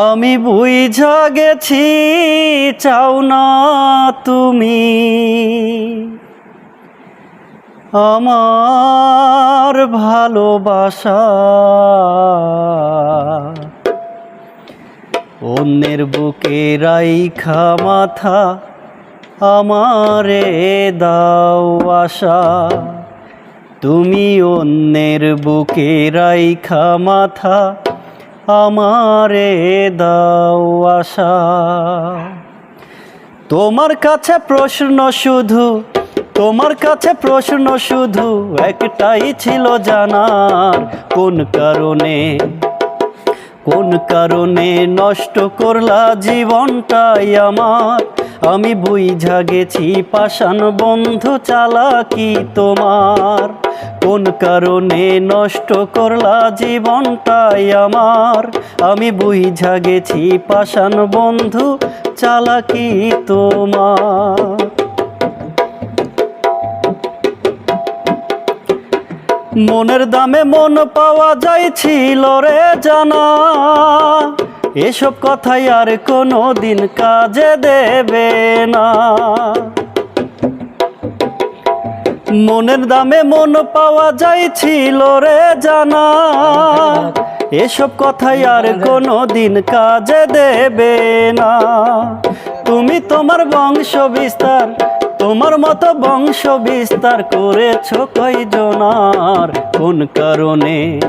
আমি বুঝা গেছি, চাও না তুমি। আমার ভালোবাসা অন্যের বুকে রাইখা মাথা আমারে দাও আশা। তুমি অন্যের বুকে রাইখা মাথা আমারে দাও আশা। তোমার কাছে প্রশ্ন শুধু, তোমার কাছে প্রশ্ন শুধু, একটাই ছিল জানার, কোন কারণে? কোন কারণে নষ্ট করলা জীবনটাই আমার? আমি বুঝা গেছি পাষাণ বন্ধু চালাকি তোমার। কোন কারণে নষ্ট করলা জীবনটাই আমার। আমি বুঝা গেছি পাষাণ বন্ধু চালাকি তোমার। মনের দামে মন পাওয়া যাইছিল রে জানা। এসব কথাই আর কোনো দিন কাজে দেবে না। মনের দামে মন পাওয়া যাইছিল রে জানা। এসব কথাই আর কোনো দিন কাজে দেবে না। তুমি তোমার বংশ বিস্তার, তোমার মতো বংশ বিস্তার করেছ কয়জনার? কোন কারণে?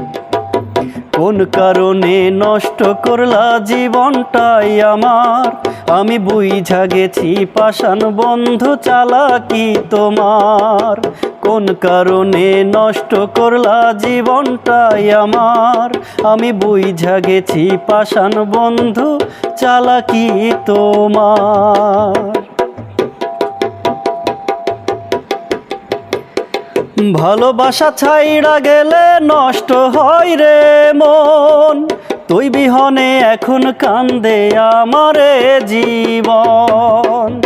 কোন কারণে নষ্ট করলা জীবনটাই আমার? আমি বুঝা গেছি পাষাণ বন্ধু চালাকি তোমার। কোন কারণে নষ্ট করলা জীবনটাই আমার? আমি বুঝা গেছি পাষাণ বন্ধু চালাকি তোমার। ভালোবাসা ছাইড়া গেলে নষ্ট হয় রে মন। তুই বিহনে এখন কান্দে আমারে জীবন।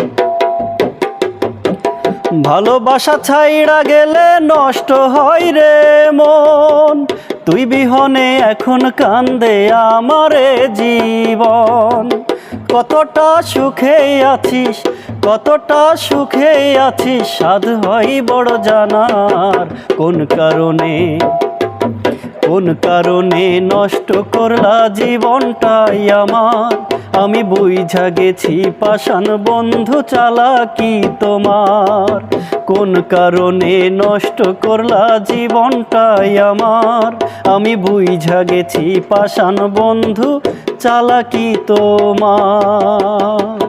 ভালোবাসা ছাইড়া গেলে নষ্ট হয় রে মন। তুই বিহনে এখন কান্দে আমারে জীবন। কতটা সুখে আছিস, কতটা সুখে আছিস? সাধ হয় বড় জানার। কোন কারণে? কোন কারণে নষ্ট করলা জীবনটাই আমার? আমি বুঝা গেছি, পাষাণ বন্ধু চালাকি তোমার? কোন কারণে নষ্ট করলা জীবনটাই আমার? আমি বুঝা গেছি, পাষাণ বন্ধু চালাকি তোমার।